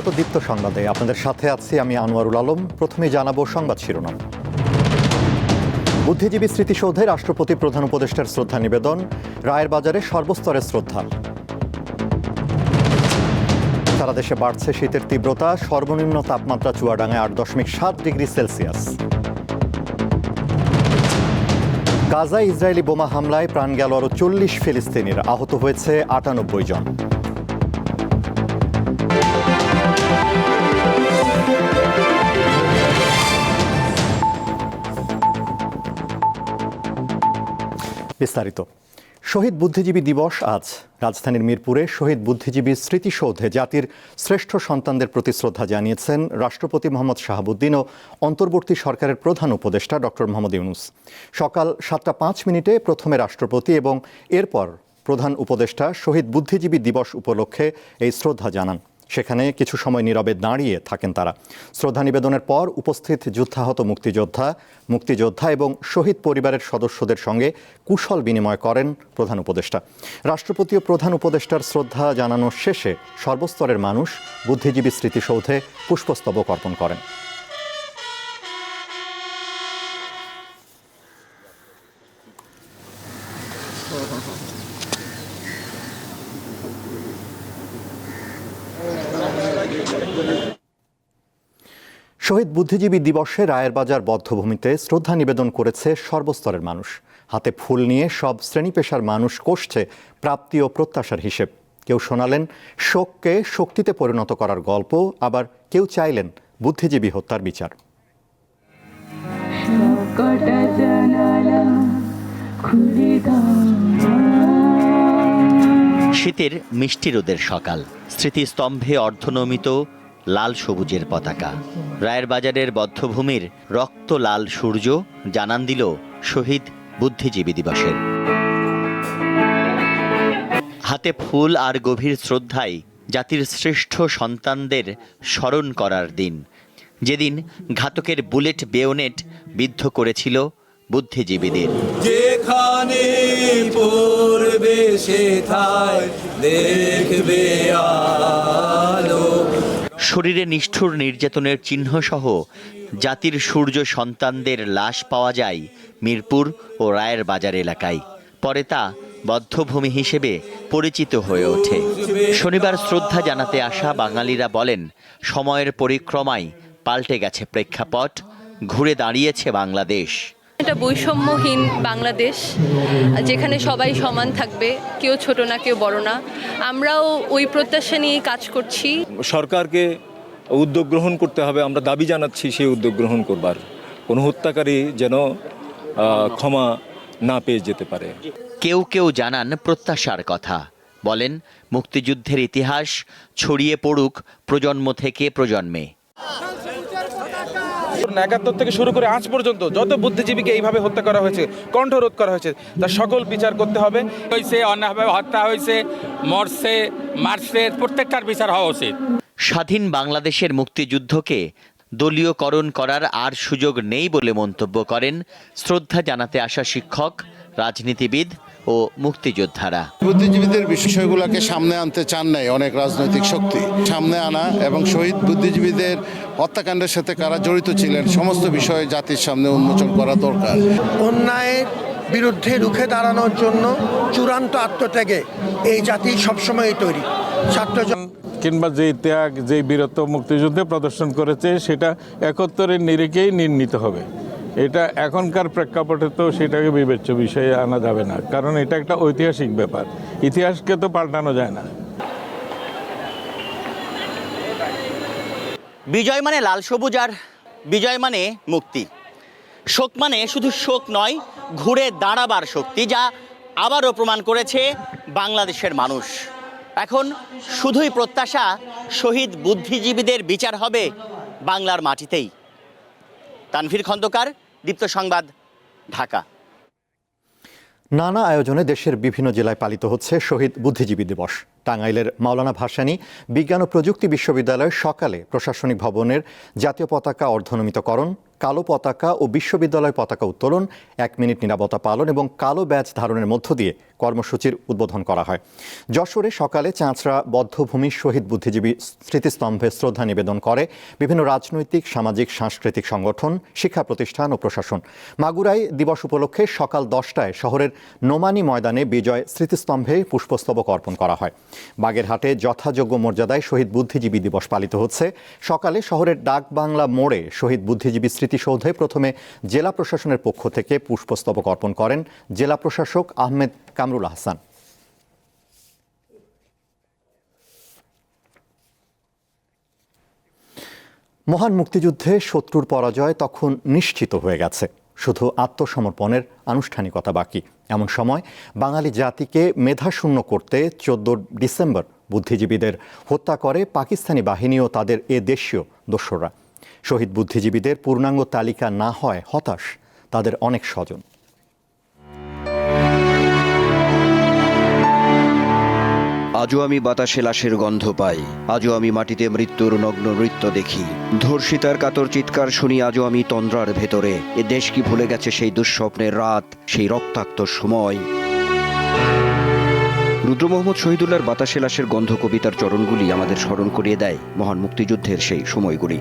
স্বাগত দীপ্ত সংবাদে। আপনাদের সাথে আছি আমি আনোয়ারুল আলম। প্রথমে জানাব সংবাদ শিরোনাম। বুদ্ধিজীবী স্মৃতিসৌধে রাষ্ট্রপতি প্রধান উপদেষ্টার শ্রদ্ধা নিবেদন, রায়ের বাজারে সর্বস্তরের শ্রদ্ধা। সারা দেশে বাড়ছে শীতের তীব্রতা, সর্বনিম্ন তাপমাত্রা চুয়াডাঙ্গায় আট দশমিক সাত ডিগ্রি সেলসিয়াস। গাজায় ইসরায়েলি বোমা হামলায় প্রাণ গেল আরও চল্লিশ ফিলিস্তিনির। আহত হয়েছে আটানব্বই জন। বিস্তারিত। শহীদ বুদ্ধিজীবী দিবস আজ। রাজধানীর মিরপুরে শহীদ বুদ্ধিজীবী স্মৃতিসৌধে জাতির শ্রেষ্ঠ সন্তানদের প্রতি শ্রদ্ধা জানিয়েছেন রাষ্ট্রপতি মোহাম্মদ শাহাবুদ্দিন ও অন্তর্বর্তী সরকারের প্রধান উপদেষ্টা ডক্টর মোহাম্মদ ইউনুস। সকাল সাতটা পাঁচ মিনিটে প্রথমে রাষ্ট্রপতি এবং এরপর প্রধান উপদেষ্টা শহীদ বুদ্ধিজীবী দিবস উপলক্ষে এই শ্রদ্ধা জানান। সেখানে কিছু সময় নীরবে দাঁড়িয়ে থাকেন তারা। শ্রদ্ধা নিবেদনের পর উপস্থিত যুদ্ধাহত মুক্তিযোদ্ধা মুক্তিযোদ্ধা এবং শহীদ পরিবারের সদস্যদের সঙ্গে কুশল বিনিময় করেন প্রধান উপদেষ্টা। রাষ্ট্রপতি ও প্রধান উপদেষ্টার শ্রদ্ধা জানানোর শেষে সর্বস্তরের মানুষ বুদ্ধিজীবী স্মৃতিসৌধে পুষ্পস্তবক অর্পণ করেন। শহীদ বুদ্ধিজীবী দিবসে রায়ের বাজার বদ্ধভূমিতে শ্রদ্ধা নিবেদন করেছে সর্বস্তরের মানুষ। হাতে ফুল নিয়ে সব শ্রেণি পেশার মানুষ কষছে প্রাপ্তি ও প্রত্যাশার হিসেব। কেউ শোনালেন শোককে শক্তিতে পরিণত করার গল্প আবার কেউ চাইলেন বুদ্ধিজীবী হত্যার বিচার। শীতের মিষ্টি রোদের সকাল। স্মৃতিস্তম্ভে অর্ধনমিত লাল সবুজের পতাকা। রায়ের বাজারের বদ্ধভূমির রক্ত লাল সূর্য জানান দিল শহীদ বুদ্ধিজীবী দিবসের। হাতে ফুল আর গভীর শ্রদ্ধায় জাতির শ্রেষ্ঠ সন্তানদের স্মরণ করার দিন। যেদিন ঘাতকের বুলেট বেয়োনেট বিদ্ধ করেছিল বুদ্ধিজীবীদের। যেখানে পড়বে দেখবে আলো। শরীরে নিষ্ঠুর নির্যাতনের চিহ্নসহ জাতির সূর্য সন্তানদের লাশ পাওয়া যায় মিরপুর ও রায়ের বাজার এলাকায়। পরে তা বদ্ধভূমি হিসেবে পরিচিত হয়ে ওঠে। শনিবার শ্রদ্ধা জানাতে আসা বাঙালিরা বলেন, সময়ের পরিক্রমায় পাল্টে গেছে প্রেক্ষাপট, ঘুরে দাঁড়িয়েছে বাংলাদেশ। এটা বৈষম্যহীন বাংলাদেশ যেখানে সবাই সমান থাকবে কেউ ছোট না কেউ বড় না। আমরাও ওই প্রত্যাশা নিয়ে কাজ করছি। সরকারকে উদ্যোগ গ্রহণ করতে হবে আমরা দাবি জানাচ্ছি সেই উদ্যোগ গ্রহণ করবার। কোনো হত্যাকারী যেন আহ, ক্ষমা না পেয়ে যেতে পারে। কেউ কেউ জানান প্রত্যাশার কথা। বলেন মুক্তিযুদ্ধের ইতিহাস ছড়িয়ে পড়ুক প্রজন্ম থেকে প্রজন্মে। একাত্তর থেকে শুরু করে আজ পর্যন্ত যত বুদ্ধিজীবীকে এইভাবে হত্যা করা হয়েছে কণ্ঠরোধ করা হয়েছে তার সকল বিচার করতে হবে। হয়েছে অন্যায়ভাবে হত্যা হয়েছে মরছে মারছে প্রত্যেকটার বিচার হওয়া উচিত। স্বাধীন বাংলাদেশের মুক্তিযুদ্ধকে দলীয়করণ করার আর সুযোগ নেই বলে মন্তব্য করেন শ্রদ্ধা জানাতে আসা শিক্ষক রাজনীতিবিদ ও মুক্তিযোদ্ধারা। বুদ্ধিজীবীদের বিষয়গুলোকে সামনে আনতে চান নাই অনেক রাজনৈতিক শক্তি। সামনে আনা এবং শহীদ বুদ্ধিজীবীদের হত্যাকাণ্ডের সাথে কারা জড়িত ছিলেন সমস্ত বিষয়ে জাতির সামনে উন্মোচন করা দরকার। অন্যায়ের বিরুদ্ধে রুখে দাঁড়ানোর জন্য চূড়ান্ত আত্মত্যাগে এই জাতি সবসময় তৈরি। ছাত্রজন কিংবা যে ত্যাগ যে বীরত্ব মুক্তিযুদ্ধে প্রদর্শন করেছে সেটা একত্তরের নিরিখেই নির্ণীত হবে। এটা এখনকার প্রেক্ষাপটে তো সেটাকে বিবেচ্য বিষয়ে আনা যাবে না। কারণ এটা একটা ঐতিহাসিক ব্যাপার। ইতিহাসকে তো পাল্টানো যায় না। বিজয় মানে লাল সবুজ আর বিজয় মানে মুক্তি। শোক মানে শুধু শোক নয়, ঘুরে দাঁড়াবার শক্তি যা আবারও প্রমাণ করেছে বাংলাদেশের মানুষ। এখন শুধুই প্রত্যাশা, শহীদ বুদ্ধিজীবীদের বিচার হবে বাংলার মাটিতেই। তানভীর খন্দকার, দীপ্ত সংবাদ, ঢাকা। নানা আয়োজনে দেশের বিভিন্ন জেলায় পালিত হচ্ছে শহীদ বুদ্ধিজীবী দিবস। টাঙ্গাইলের মাওলানা ভাসানী বিজ্ঞান ও প্রযুক্তি বিশ্ববিদ্যালয়ের সকালে প্রশাসনিক ভবনের জাতীয় পতাকা অর্ধনমিতকরণ, কালো পতাকা ও বিশ্ববিদ্যালয় পতাকা উত্তোলন, এক মিনিট নিরাপত্তা পালন এবং কালো ব্যাচ ধারণের মধ্য দিয়ে কর্মসূচির উদ্বোধন করা হয়। যশোরে সকালে চাঁচড়া বদ্ধভূমির শহীদ বুদ্ধিজীবী স্মৃতিস্তম্ভে শ্রদ্ধা নিবেদন করে বিভিন্ন রাজনৈতিক, সামাজিক, সাংস্কৃতিক সংগঠন, শিক্ষা প্রতিষ্ঠান ও প্রশাসন। মাগুরায় দিবস উপলক্ষে সকাল দশটায় শহরের নোমানি ময়দানে বিজয় স্মৃতিস্তম্ভে পুষ্পস্তবক অর্পণ করা হয়। বাগেরহাটে যথাযোগ্য মর্যাদায় শহীদ বুদ্ধিজীবী দিবস পালিত হচ্ছে। সকালে শহরের ডাক বাংলা মোড়ে শহীদ বুদ্ধিজীবী স্মৃতিসৌধে প্রথমে জেলা প্রশাসনের পক্ষ থেকে পুষ্পস্তবক অর্পণ করেন জেলা প্রশাসক আহমেদ কামরুল আহসান। মহান মুক্তিযুদ্ধে শত্রুর পরাজয় তখন নিশ্চিত হয়ে গেছে। শুধু আত্মসমর্পণের আনুষ্ঠানিকতা বাকি। এমন সময় বাঙালি জাতিকে মেধাশূন্য করতে চোদ্দ ডিসেম্বর বুদ্ধিজীবীদের হত্যা করে পাকিস্তানি বাহিনী ও তাদের এ দেশীয় দস্যুরা। শহীদ বুদ্ধিজীবীদের পূর্ণাঙ্গ তালিকা না হয় হতাশ তাদের অনেক স্বজন। আজও আমি বাতাসে লাশের গন্ধ পাই। আজও আমি মাটিতে মৃত্যুর নগ্ন নৃত্য দেখি। ধর্ষিতার কাতর চিৎকার শুনি আজও আমি তন্দ্রার ভেতরে। এ দেশ কি ভুলে গেছে সেই দুঃস্বপ্নের রাত, সেই রক্তাক্ত সময়? রুদ্র মোহাম্মদ শহীদুল্লাহর বাতাসে লাশের গন্ধ কবিতার চরণগুলি আমাদের স্মরণ করিয়ে দেয় মহান মুক্তিযুদ্ধের সেই সময়গুলি।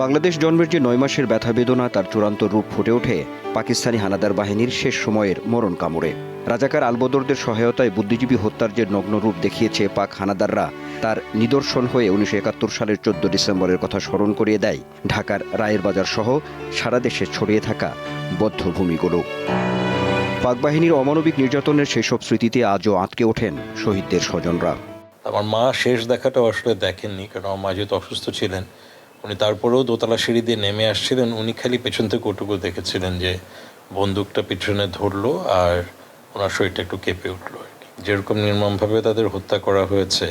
বাংলাদেশ জন্মের যে নয় মাসের ব্যথা বেদনা, তার চূড়ান্ত রূপ ফুটে ওঠে পাকিস্তানি হানাদার বাহিনীর শেষ সময়ের মরণ কামড়ে। রাজাকার আলবদরদের সহায়তায় বুদ্ধিজীবী হত্যার যে নগ্ন রূপ দেখিয়েছে পাক হানাদাররা, তার নিদর্শন হয়ে উনিশশো একাত্তর সালের চোদ্দ ডিসেম্বরের কথা স্মরণ করিয়ে দেয় ঢাকার রায়ের বাজার সহ সারা দেশে ছড়িয়ে থাকা বদ্ধভূমিগুলো। পাক বাহিনীর অমানবিক নির্যাতনের সেসব স্মৃতিতে আজও আঁতকে ওঠেন শহীদদের স্বজনরা। আমার মা শেষ দেখাটা আসলে দেখেননি, কারণ আমার মা যেহেতু অসুস্থ ছিলেন উনি তারপরেও দোতলা সিঁড়ি দিয়ে নেমে আসছিলেন, উনি খালি পেছন থেকে ওটুকু দেখেছিলেন যে বন্দুকটা পিছনে ধরলো আর ওনার শরীরটা একটু কেঁপে উঠল যেরকম নির্মমভাবে তাদের হত্যা করা হয়েছে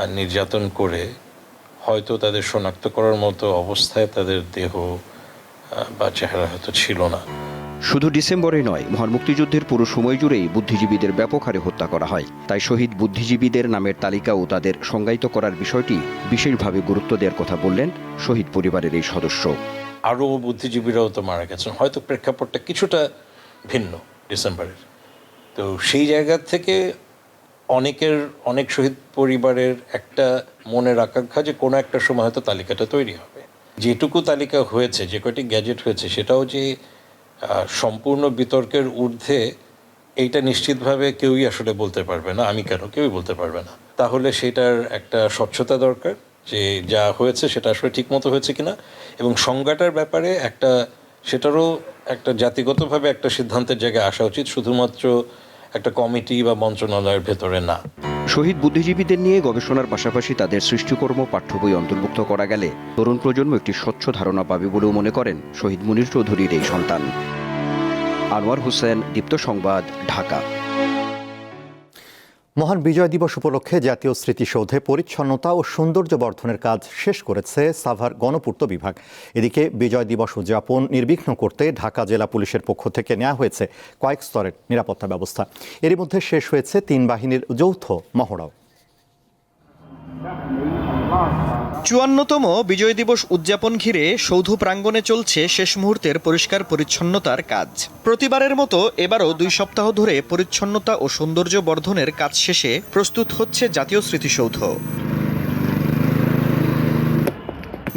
আর নির্যাতন করে, হয়তো তাদের শনাক্ত করার মতো অবস্থায় তাদের দেহ বা চেহারা হয়তো ছিল না। শুধু ডিসেম্বরে নয়, মহান মুক্তিযুদ্ধের পুরো সময় জুড়েই বুদ্ধিজীবীদের ব্যাপক হারে হত্যা করা হয়। তাই শহীদ বুদ্ধিজীবীদের নামের তালিকা ও তাদের সংজ্ঞায়িত করার বিষয়টি বিশেষভাবে গুরুত্ব দেওয়ার কথা বললেন শহীদ পরিবারের এই সদস্য। আরও বুদ্ধিজীবীরাও তো মারা গেছেন। হয়তো প্রেক্ষাপটটা কিছুটা ভিন্ন ডিসেম্বরের। তো সেই জায়গা থেকে অনেকের, অনেক শহীদ পরিবারের একটা মনের আকাঙ্ক্ষা যে কোনো একটা সময় হয়তো তালিকাটা তৈরি হবে। যেটুকু তালিকা হয়েছে, যে কয়টি গ্যাজেট হয়েছে, সেটাও যে সম্পূর্ণ বিতর্কের ঊর্ধ্বে এইটা নিশ্চিতভাবে কেউই আসলে বলতে পারবে না, আমি কেন কেউই বলতে পারবে না। তাহলে সেটার একটা স্বচ্ছতা দরকার যে যা হয়েছে সেটা আসলে ঠিকমতো হয়েছে কিনা এবং সংজ্ঞাটার ব্যাপারে একটা, সেটারও একটা জাতিগতভাবে একটা সিদ্ধান্তের জায়গায় আসা উচিত, শুধুমাত্র একটা কমিটি বা মন্ত্রণালয়ের ভেতরে না। শহীদ বুদ্ধিজীবীদের নিয়ে গবেষণার পাশাপাশি তাদের সৃষ্টিকর্ম পাঠ্য বই অন্তর্ভুক্ত করা গেলে তরুণ প্রজন্ম একটি স্বচ্ছ ধারণা পাবে বলেও মনে করেন শহীদ মুনির চৌধুরীর এই সন্তান। আনোয়ার হোসেন, দীপ্ত সংবাদ, ঢাকা। মহান বিজয় দিবস উপলক্ষে জাতীয় স্মৃতিসৌধে পরিচ্ছন্নতা ও সৌন্দর্য বর্ধনের কাজ শেষ করেছে সাভার গণপূর্ত বিভাগ। এদিকে বিজয় দিবস উদযাপন নির্বিঘ্ন করতে ঢাকা জেলা পুলিশের পক্ষ থেকে নেওয়া হয়েছে কয়েক স্তরের নিরাপত্তা ব্যবস্থা। এরই মধ্যে শেষ হয়েছে তিন বাহিনীর যৌথ মহড়াও। চুয়ান্নতম বিজয় দিবস উদযাপন ঘিরে সৌধ প্রাঙ্গণে চলছে শেষ মুহূর্তের পরিষ্কার পরিচ্ছন্নতার কাজ। প্রতিবারের মতো এবারও দুই সপ্তাহ ধরে পরিচ্ছন্নতা ও সৌন্দর্য বর্ধনের কাজ শেষে প্রস্তুত হচ্ছে জাতীয় স্মৃতিসৌধ।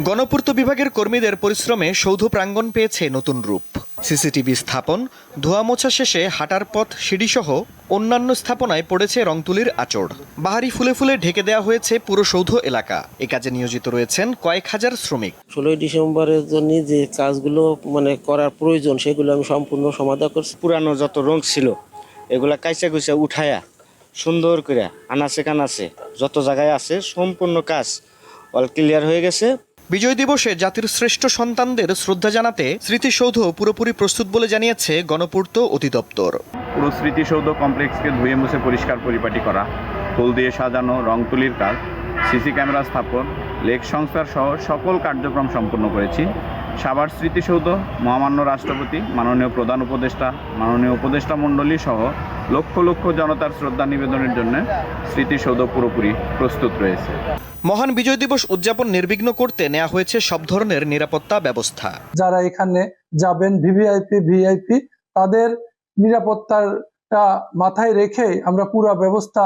গণপূর্ত বিভাগের কর্মীদের পরিশ্রমে সৌধ প্রাঙ্গণ পেয়েছে নতুন রূপ। সিসিটিভি স্থাপন ধোয়া মোছা শেষে হাঁটার পথ সিঁড়িসহ অন্যান্য স্থাপনায় পড়েছে রংতুলির আচড়। বাহারি ফুলে ফুলে ঢেকে দেওয়া হয়েছে পুরো সৌধ এলাকা। এ কাজে নিয়োজিত রয়েছেন কয়েক হাজার শ্রমিক। ষোলোই ডিসেম্বরের জন্য যে কাজগুলো মানে করার প্রয়োজন সেগুলো আমি সম্পূর্ণ সমাধা করছি। পুরানো যত রং ছিল এগুলা কাইচা কুচা উঠায়া সুন্দর করে আনাচে কানাচে যত জায়গায় আছে সম্পূর্ণ কাজ অল ক্লিয়ার হয়ে গেছে। বিজয় দিবসে জাতির শ্রেষ্ঠ সন্তানদের শ্রদ্ধা জানাতে স্মৃতিসৌধ পুরোপুরি প্রস্তুত বলে জানিয়েছে গণপূর্ত অধিদপ্তর। পুরো স্মৃতিসৌধ কমপ্লেক্সকে ধুয়ে মুছে পরিষ্কার পরিপাটি করা, ফুল দিয়ে সাজানো, রং তুলির কাজ, সিসি ক্যামেরা স্থাপন, লেক সংস্কার সহ সকল কার্যক্রম সম্পন্ন করেছি। সাভার স্মৃতিসৌধ মহামান্য রাষ্ট্রপতি মাননীয় প্রধান উপদেষ্টা মাননীয় উপদেষ্টা মণ্ডলী সহ লক্ষ লক্ষ জনতার শ্রদ্ধা নিবেদনের জন্য স্মৃতিসৌধ পুরোপুরি প্রস্তুত রয়েছে। মহান বিজয় দিবস উদযাপন নির্বিঘ্ন করতে নেওয়া হয়েছে সব ধরনের নিরাপত্তা ব্যবস্থা। যারা এখানে যাবেন ভিভিআইপি ভিআইপি তাদের নিরাপত্তাটা মাথায় রেখে আমরা পুরো ব্যবস্থা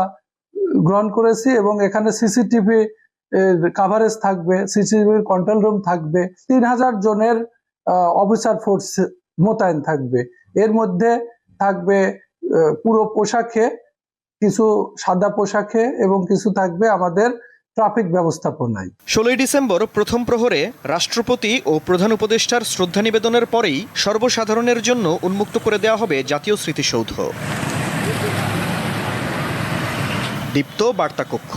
গ্রহণ করেছি এবং এখানে সিসিটিভি কাভারেজ থাকবে সিসিটিভির কন্ট্রোল রুম থাকবে, তিন হাজার জনের অফিসার ফোর্স মোতায়েন থাকবে। এর মধ্যে থাকবে পুরো পোশাকে, কিছু সাদা পোশাকে এবং কিছু থাকবে আমাদের ট্রাফিক ব্যবস্থাপনায়। ষোলোই ডিসেম্বর প্রথম প্রহরে রাষ্ট্রপতি ও প্রধান উপদেষ্টার শ্রদ্ধা নিবেদনের পরেই সর্বসাধারণের জন্য উন্মুক্ত করে দেওয়া হবে জাতীয় স্মৃতিসৌধ। দীপ্ত বার্তা কক্ষ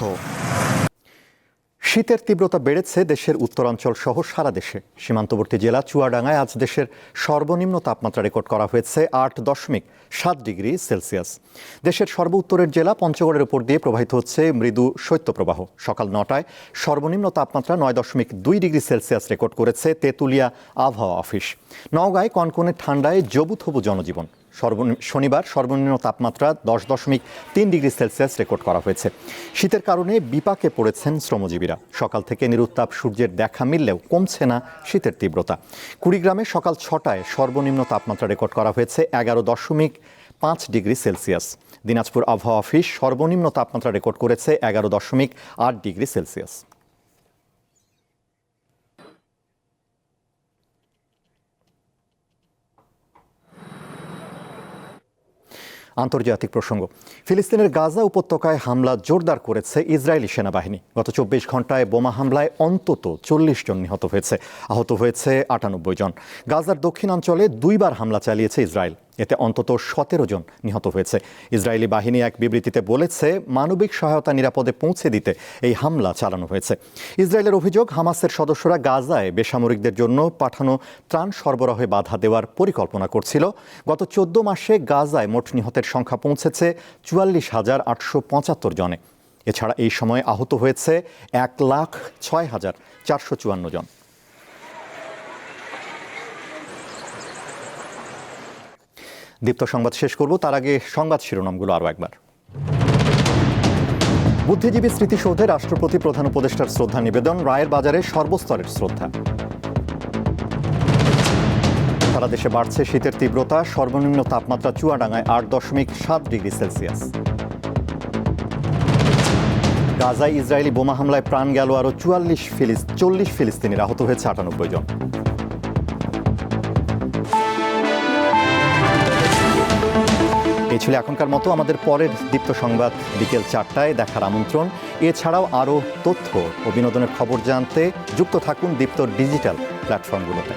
শীতের তীব্রতা বেড়েছে দেশের উত্তরাঞ্চল সহ সারা দেশে। সীমান্তবর্তী জেলা চুয়াডাঙ্গায় আজ দেশের সর্বনিম্ন তাপমাত্রা রেকর্ড করা হয়েছে আট দশমিক সাত ডিগ্রি সেলসিয়াস। দেশের সর্ব উত্তরের জেলা পঞ্চগড়ের উপর দিয়ে প্রবাহিত হচ্ছে মৃদু শৈত্যপ্রবাহ। সকাল নটায় সর্বনিম্ন তাপমাত্রা নয় দশমিক দুই ডিগ্রি সেলসিয়াস রেকর্ড করেছে তেঁতুলিয়া আবহাওয়া অফিস। নওগাঁয় কনকনে ঠান্ডায় জবুথবু জনজীবন। শনিবার সর্বনিম্ন তাপমাত্রা দশ দশমিক তিন ডিগ্রি সেলসিয়াস রেকর্ড করা হয়েছে। শীতের কারণে বিপাকে পড়েছেন শ্রমজীবীরা। সকাল থেকে নিরুত্তাপ সূর্যের দেখা মিললেও কমছে না শীতের তীব্রতা। কুড়িগ্রামে সকাল ছটায় সর্বনিম্ন তাপমাত্রা রেকর্ড করা হয়েছে এগারো দশমিক পাঁচ ডিগ্রি সেলসিয়াস। দিনাজপুর আবহাওয়া অফিস সর্বনিম্ন তাপমাত্রা রেকর্ড করেছে এগারো দশমিক আট ডিগ্রি সেলসিয়াস। আন্তর্জাতিক প্রসঙ্গ। ফিলিস্তিনের গাজা উপত্যকায় হামলা জোরদার করেছে ইসরায়েলি সেনাবাহিনী। গত চব্বিশ ঘন্টায় বোমা হামলায় অন্তত চল্লিশ জন নিহত হয়েছে। আহত হয়েছে আটানব্বই জন। গাজার দক্ষিণাঞ্চলে দুইবার হামলা চালিয়েছে ইসরায়েল। এতে অন্তত সতেরো জন নিহত হয়েছে। ইসরায়েলি বাহিনী এক বিবৃতিতে বলেছে, মানবিক সহায়তা নিরাপদে পৌঁছে দিতে এই হামলা চালানো হয়েছে। ইসরায়েলের অভিযোগ, হামাসের সদস্যরা গাজায় বেসামরিকদের জন্য পাঠানো ত্রাণ সরবরাহে বাধা দেওয়ার পরিকল্পনা করছিল। গত চোদ্দ মাসে গাজায় মোট নিহতের সংখ্যা পৌঁছেছে চুয়াল্লিশ হাজার আটশো পঁচাত্তর জনে। এছাড়া এই সময় আহত হয়েছে এক লাখ ছয় হাজার চারশো চুয়ান্ন জন। দীপ্ত সংবাদ শেষ করব। তার আগে সংবাদ শিরোনামগুলো আরও একবার। বুদ্ধিজীবী স্মৃতিসৌধে রাষ্ট্রপতি প্রধান উপদেষ্টার শ্রদ্ধা নিবেদন, রায়ের বাজারে সর্বস্তরের শ্রদ্ধা। সারা দেশে বাড়ছে শীতের তীব্রতা, সর্বনিম্ন তাপমাত্রা চুয়াডাঙ্গায় আট দশমিক সাত ডিগ্রি সেলসিয়াস। গাজায় ইসরায়েলি বোমা হামলায় প্রাণ গেল আরও চুয়াল্লিশ ফিলিস, চল্লিশ ফিলিস্তিনির আহত হয়েছে আটানব্বই জন। এই ছিল এখনকার মতো আমাদের পরের দীপ্ত সংবাদ বিকেল চারটায় দেখার আমন্ত্রণ। এছাড়াও আরও তথ্য ও বিনোদনের খবর জানতে যুক্ত থাকুন দীপ্তর ডিজিটাল প্ল্যাটফর্মগুলোতে।